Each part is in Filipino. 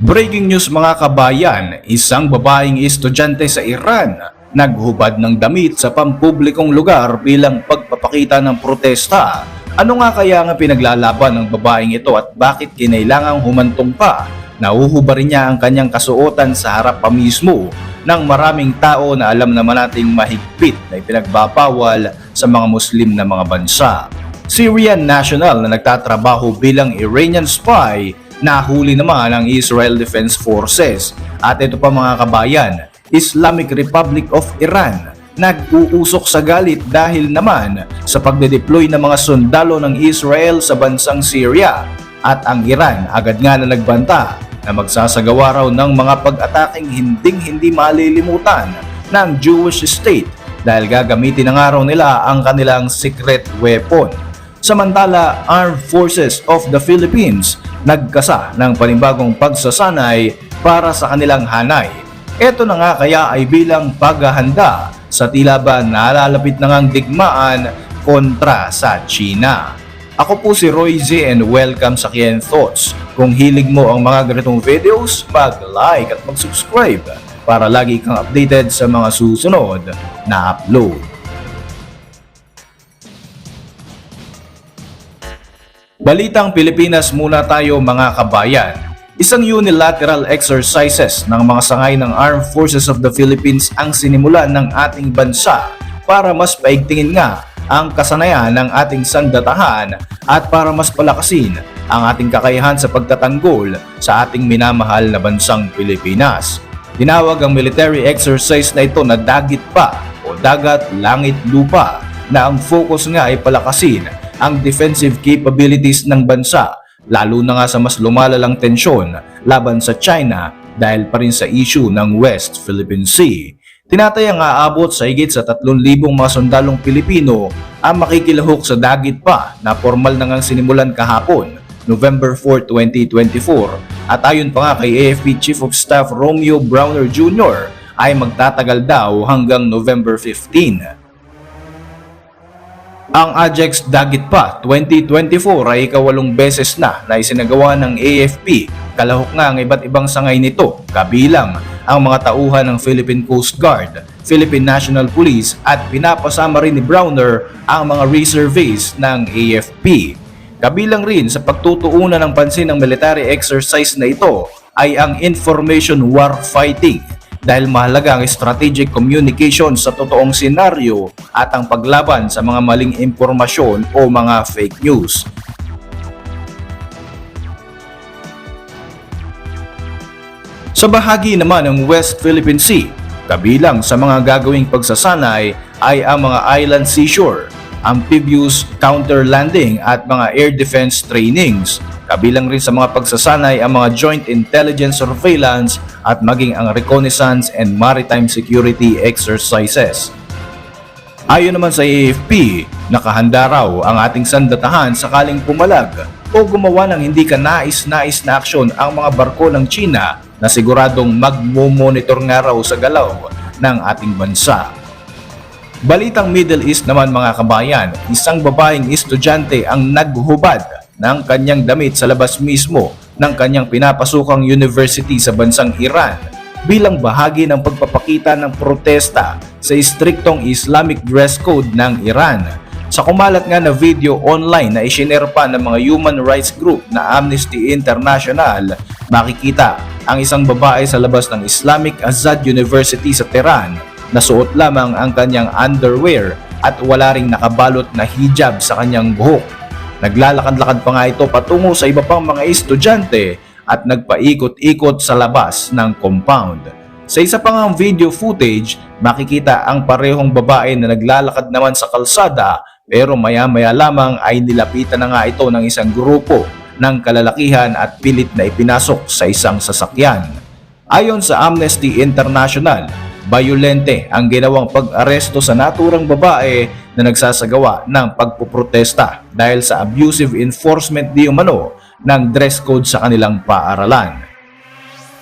Breaking news mga kabayan, isang babaeng estudyante sa Iran naghubad ng damit sa pampublikong lugar bilang pagpapakita ng protesta. Ano nga kaya nga pinaglalaban ng babaeng ito at bakit kinailangang humantong pa? Nahuhubarin niya ang kanyang kasuotan sa harap pa mismo ng maraming tao na alam naman nating mahigpit na ipinagbabawal sa mga Muslim na mga bansa. Syrian national na nagtatrabaho bilang Iranian spy nahuli naman ng Israel Defense Forces. At ito pa mga kabayan, Islamic Republic of Iran nag-uusok sa galit dahil naman sa pagde-deploy ng mga sundalo ng Israel sa bansang Syria. At ang Iran agad nga na nagbanta na magsasagawa raw ng mga pag-ataking hinding-hindi malilimutan ng Jewish state dahil gagamitin na nga raw nila ang kanilang secret weapon. Samantala, Armed Forces of the Philippines nagkasa ng panibagong pagsasanay para sa kanilang hanay. Ito na nga kaya ay bilang paghahanda sa tila ba nalalapit na ngang digmaan kontra sa China. Ako po si Roy Z and welcome sa Kien Thoughts. Kung hilig mo ang mga ganitong videos, mag-like at mag-subscribe para lagi kang updated sa mga susunod na upload. Balitang Pilipinas muna tayo mga kabayan. Isang unilateral exercises ng mga sangay ng Armed Forces of the Philippines ang sinimulan ng ating bansa para mas paigtingin nga ang kasanayan ng ating sandatahan at para mas palakasin ang ating kakayahan sa pagtatanggol sa ating minamahal na bansang Pilipinas. Tinawag ang military exercise na ito na dagit pa o dagat langit lupa na ang focus nga ay palakasin ang defensive capabilities ng bansa lalo na nga sa mas lumalalang tensyon laban sa China dahil pa rin sa issue ng West Philippine Sea. Tinatayang aabot sa higit sa 3,000 mga sundalong Pilipino ang makikilahok sa dagit pa na formal na ngang sinimulan kahapon, November 4, 2024. At ayon pa nga kay AFP Chief of Staff Romeo Browner Jr. ay magtatagal daw hanggang November 15. Ang Ajax Dagit pa 2024 ay ikawalong beses na na isinagawa ng AFP. Kalahok nga ang iba't ibang sangay nito, kabilang ang mga tauhan ng Philippine Coast Guard, Philippine National Police at pinapasama rin ni Browner ang mga reservists ng AFP. Kabilang rin sa pagtutuunan ng pansin ng military exercise na ito ay ang information war fighting dahil mahalaga ang strategic communication sa totoong senaryo at ang paglaban sa mga maling impormasyon o mga fake news. Sa bahagi naman ng West Philippine Sea, kabilang sa mga gagawing pagsasanay ay ang mga island seashore, amphibious counter landing at mga air defense trainings. Kabilang rin sa mga pagsasanay ang mga joint intelligence surveillance at maging ang reconnaissance and maritime security exercises. Ayon naman sa AFP, nakahanda raw ang ating sandatahan sakaling pumalag o gumawa ng hindi ka nais-nais na aksyon ang mga barko ng China na siguradong magmo-monitor nga raw sa galaw ng ating bansa. Balitang Middle East naman mga kabayan, isang babaeng estudyante ang naghubad ng kanyang damit sa labas mismo ng kanyang pinapasukang university sa bansang Iran bilang bahagi ng pagpapakita ng protesta sa istriktong Islamic dress code ng Iran. Sa kumalat nga na video online na isinare pa ng mga human rights group na Amnesty International, makikita ang isang babae sa labas ng Islamic Azad University sa Tehran na suot lamang ang kanyang underwear at wala ring nakabalot na hijab sa kanyang buhok. Naglalakad-lakad pa nga ito patungo sa iba pang mga estudyante at nagpaikot-ikot sa labas ng compound. Sa isa pang ang video footage, makikita ang parehong babae na naglalakad naman sa kalsada pero maya-maya lamang ay nilapitan na nga ito ng isang grupo ng kalalakihan at pilit na ipinasok sa isang sasakyan. Ayon sa Amnesty International, bayolente ang ginawang pag-aresto sa naturang babae na nagsasagawa ng pagpuprotesta dahil sa abusive enforcement di umano ng dress code sa kanilang paaralan.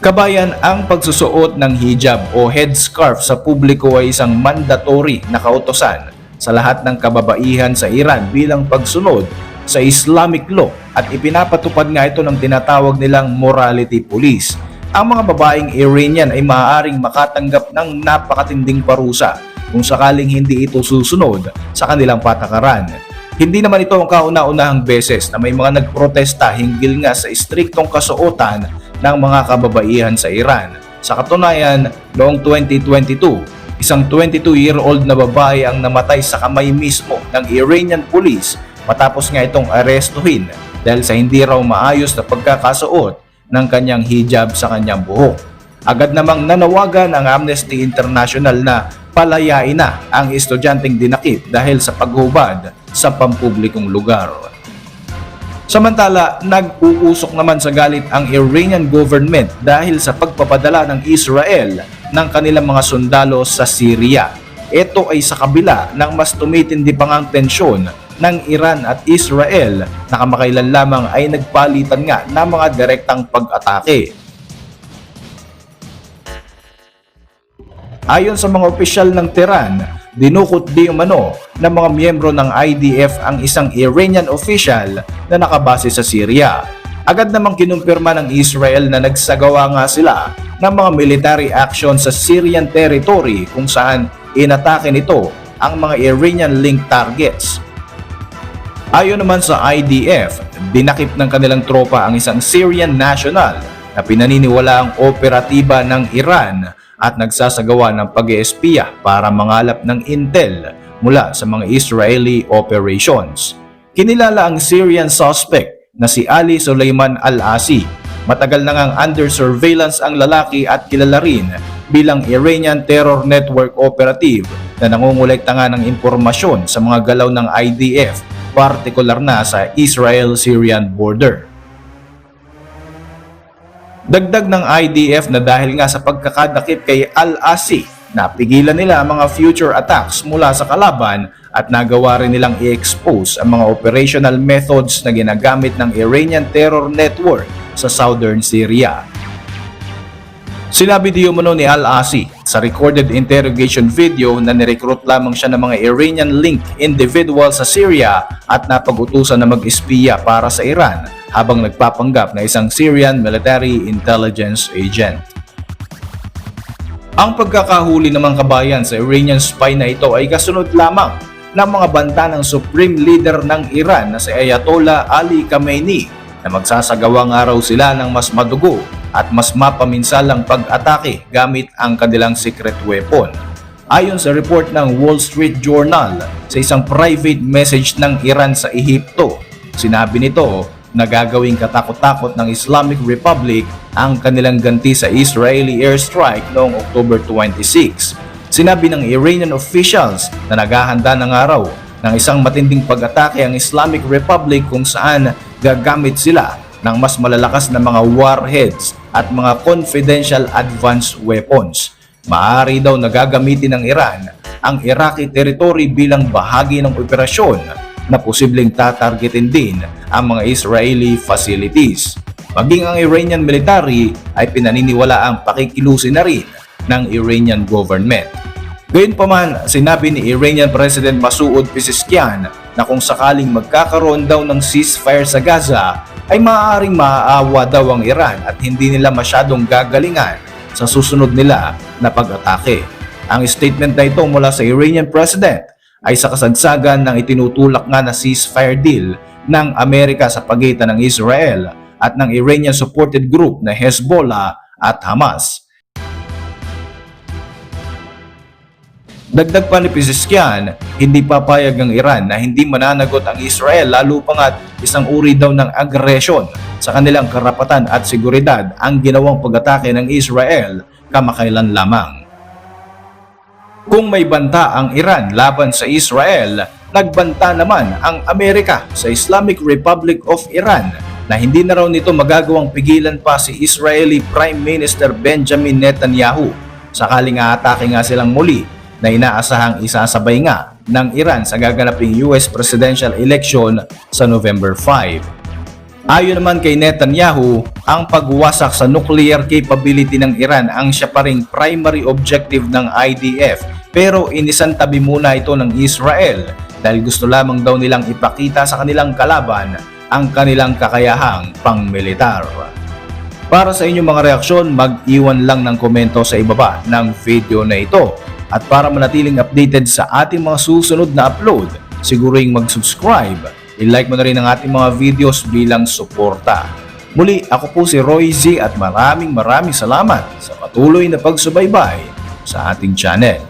Kabayan, ang pagsusuot ng hijab o headscarf sa publiko ay isang mandatory na kautosan sa lahat ng kababaihan sa Iran bilang pagsunod sa Islamic law at ipinapatupad nga ito ng tinatawag nilang morality police. Ang mga babaeng Iranian ay maaaring makatanggap ng napakatinding parusa kung sakaling hindi ito susunod sa kanilang patakaran. Hindi naman ito ang kauna-unahang beses na may mga nagprotesta hinggil nga sa istriktong kasuotan ng mga kababaihan sa Iran. Sa katunayan, noong 2022, isang 22-year-old na babae ang namatay sa kamay mismo ng Iranian police matapos nga itong arestuhin dahil sa hindi raw maayos na pagkakasuot ng kanyang hijab sa kanyang buhok. Agad namang nanawagan ang Amnesty International na palayain na ang estudyanteng dinakip dahil sa paghubad sa pampublikong lugar. Samantala, nag-uusok naman sa galit ang Iranian government dahil sa pagpapadala ng Israel ng kanilang mga sundalo sa Syria. Ito ay sa kabila ng mas tumitindi pang ang tensyon ng Iran at Israel na kamakailan lamang ay nagpalitan nga ng mga direktang pag-atake. Ayon sa mga opisyal ng Tehran, dinukot di umano ng mga miyembro ng IDF ang isang Iranian official na nakabase sa Syria. Agad namang kinumpirma ng Israel na nagsagawa nga sila ng mga military action sa Syrian territory kung saan inatake nito ang mga Iranian-linked targets. Ayon naman sa IDF, dinakip ng kanilang tropa ang isang Syrian national na pinaniniwala ang operatiba ng Iran at nagsasagawa ng pag-eespiya para mangalap ng intel mula sa mga Israeli operations. Kinilala ang Syrian suspect na si Ali Suleiman Al-Asi. Matagal na ngang under surveillance ang lalaki at kilala rin bilang Iranian Terror Network Operative na nangungulekta nga ng impormasyon sa mga galaw ng IDF, partikular na sa Israel-Syrian border. Dagdag ng IDF na dahil nga sa pagkakadakip kay Al-Asi, napigilan nila ang mga future attacks mula sa kalaban at nagawa rin nilang i-expose ang mga operational methods na ginagamit ng Iranian Terror Network sa southern Syria. Sinabi di umano ni Al-Asi sa recorded interrogation video na nirecruit lamang siya ng mga Iranian-linked individual sa Syria at napag-utusan na mag-espiya para sa Iran habang nagpapanggap na isang Syrian military intelligence agent. Ang pagkakahuli ng mga kabayan sa Iranian spy na ito ay kasunod lamang ng mga banta ng supreme leader ng Iran na si Ayatollah Ali Khamenei na magsasagawang araw sila ng mas madugo at mas mapaminsalang pag-atake gamit ang kanilang secret weapon. Ayon sa report ng Wall Street Journal sa isang private message ng Iran sa Ehipto, sinabi nito na gagawing katakot-takot ng Islamic Republic ang kanilang ganti sa Israeli airstrike noong October 26. Sinabi ng Iranian officials na naghahanda ng araw ng isang matinding pag-atake ang Islamic Republic kung saan gagamit sila ng mas malalakas na mga warheads at mga confidential advanced weapons. Maaari daw nagagamitin ng Iran ang Iraqi territory bilang bahagi ng operasyon na posibleng tatargetin din ang mga Israeli facilities. Maging ang Iranian military ay pinaniniwala ang pakikilusin na rin ng Iranian government. Gayunpaman, sinabi ni Iranian President Masoud Pezeshkian na kung sakaling magkakaroon daw ng ceasefire sa Gaza ay maaaring maaawa daw ang Iran at hindi nila masyadong gagalingan sa susunod nila na pag-atake. Ang statement na ito mula sa Iranian President ay sa kasagsagan ng itinutulak nga na ceasefire deal ng Amerika sa pagitan ng Israel at ng Iranian-supported group na Hezbollah at Hamas. Dagdag pa ni Pezeshkian, hindi papayag ang Iran na hindi mananagot ang Israel lalo pa nga't isang uri daw ng agresyon sa kanilang karapatan at seguridad ang ginawang pag-atake ng Israel kamakailan lamang. Kung may banta ang Iran laban sa Israel, nagbanta naman ang Amerika sa Islamic Republic of Iran na hindi na raw nito magagawang pigilan pa si Israeli Prime Minister Benjamin Netanyahu sakaling aatake nga silang muli na inaasahang isasabay nga ng Iran sa gaganaping US presidential election sa November 5. Ayon naman kay Netanyahu, ang pagwasak sa nuclear capability ng Iran ang siya pa ring primary objective ng IDF pero inisantabi muna ito ng Israel dahil gusto lamang daw nilang ipakita sa kanilang kalaban ang kanilang kakayahang pangmilitar. Para sa inyong mga reaksyon, mag-iwan lang ng komento sa ibaba ng video na ito. At para manatiling updated sa ating mga susunod na upload, siguring mag-subscribe, i-like mo na rin ang ating mga videos bilang suporta. Muli, ako po si Roy Z at maraming maraming salamat sa patuloy na pagsubaybay sa ating channel.